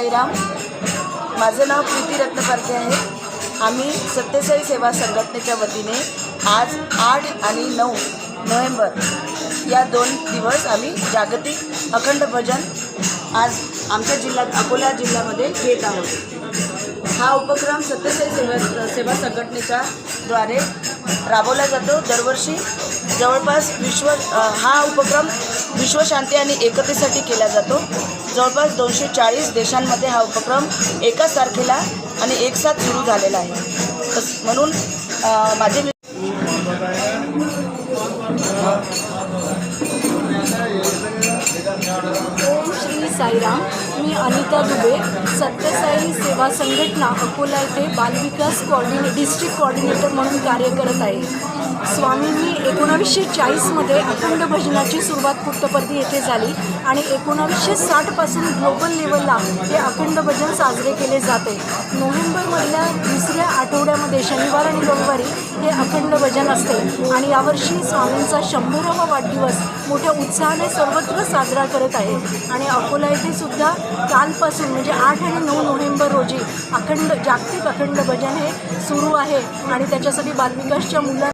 साईराम. माझं नाव प्रीती रत्नपारखे आहे. आम्ही सत्यसाई सेवा संघटनेच्या वतीने आज आठ आणि नऊ नोव्हेंबर या दोन दिवस आम्ही जागतिक अखंड भजन आज आमच्या जिल्ह्यात अकोला जिल्ह्यामध्ये घेत आहोत. हा उपक्रम सत्यसाई सेवा सेवा संघटनेच्या द्वारे राबवला जातो. दरवर्षी जवळपास विश्व हा उपक्रम विश्वशांती आणि एकतेसाठी केला जातो. जवळपास दोनशे चाळीस देशांमध्ये हा उपक्रम एकाच तारखेला आणि एकसाथ सुरू झालेला आहे. तस म्हणून माझे मी साईराम मी अनिता दुबे सत्यसाई सेवा संघटना अकोला येथे बालविकास कोऑर्डिने डिस्ट्रिक्ट कोऑर्डिनेटर म्हणून कार्य करत आहे. स्वामींनी एकोणावीसशे चाळीसमध्ये अखंड भजनाची सुरुवात पुट्टपर्ती येथे झाली आणि एकोणावीसशे साठपासून ग्लोबल लेवलला हे अखंड भजन साजरे केले जाते. नोव्हेंबरमधल्या दुसऱ्या शनिवार आणि रविवारी हे अखंड भजन असते. आणि यावर्षी स्वामींचा शंभरावा वाढदिवस मोठ्या उत्साहाने सर्वत्र साजरा करत आहे. आणि अकोला येथे सुद्धा कालपासून म्हणजे आठ आणि नऊ नोव्हेंबर रोजी अखंड जागतिक अखंड भजन हे सुरू आहे. आणि त्याच्यासाठी बालविकासच्या मुलांना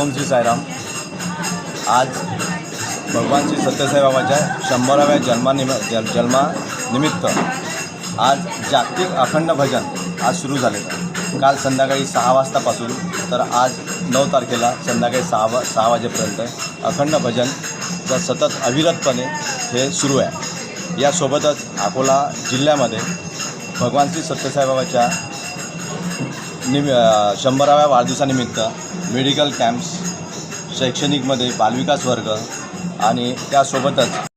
ओम श्री साईराम. आज भगवान श्री सत्यसाई बाबाच्या शंभराव्या जन्मानिम जल जन्मानिमित्त आज जागतिक अखंड भजन आज सुरू झालेलं काल संध्याकाळी सहा वाजतापासून तर आज नऊ तारखेला संध्याकाळी सहा वा सहा वाजेपर्यंत अखंड भजनचं सतत अविरतपणे हे सुरू आहे. यासोबतच अकोला जिल्ह्यामध्ये भगवान श्री सत्यसाई बाबाच्या निम शंभराव्या वाढदिवसानिमित्त मेडिकल कॅम्प्स शैक्षणिकमध्ये बालविकास वर्ग आणि त्यासोबतच